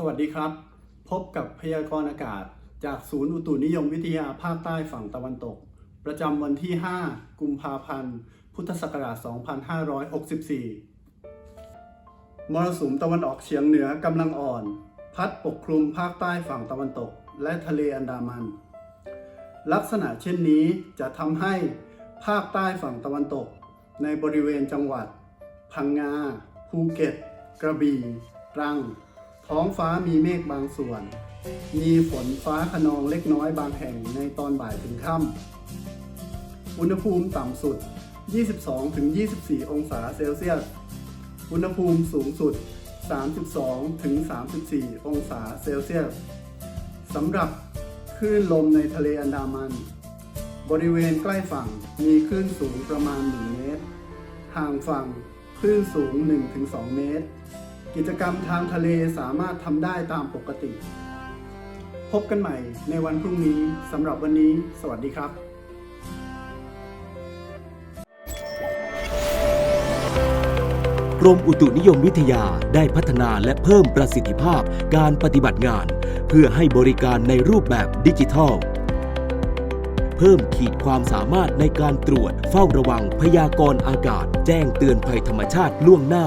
สวัสดีครับ พบกับพยากรณ์อากาศ จากศูนย์อุตุนิยมวิทยาภาคใต้ฝั่งตะวันตก ประจำวันที่ 5 กุมภาพันธ์ พุทธศักราช 2564 มรสุมตะวันออกเฉียงเหนือกำลังอ่อน พัดปกคลุมภาคใต้ฝั่งตะวันตก และทะเลอันดามัน ลักษณะเช่นนี้จะทำให้ภาคใต้ฝั่งตะวันตก ในบริเวณจังหวัด พังงา ภูเก็ต กระบี่ตรัง ท้องฟ้ามีเมฆบางส่วน มีฝนฟ้าขนองเล็กน้อยบางแห่งในตอนบ่ายถึงค่ำ อุณหภูมิต่ำสุด 22-24 องศาเซลเซียส อุณหภูมิสูงสุด 32-34 องศาเซลเซียสสำหรับคลื่นลมในทะเลอันดามัน บริเวณใกล้ฝั่งมีคลื่นสูงประมาณ 1 เมตร ห่างฝั่งคลื่นสูง 1-2 เมตร กิจกรรมทางทะเลสามารถทำได้ตามปกติ พบกันใหม่ในวันพรุ่งนี้สำหรับวันนี้ สวัสดีครับกรมอุตุนิยมวิทยาได้พัฒนาและเพิ่มประสิทธิภาพการปฏิบัติงาน เพื่อให้บริการในรูปแบบดิจิทัล เพิ่มขีดความสามารถในการตรวจเฝ้าระวังพยากรณ์อากาศ แจ้งเตือนภัยธรรมชาติล่วงหน้า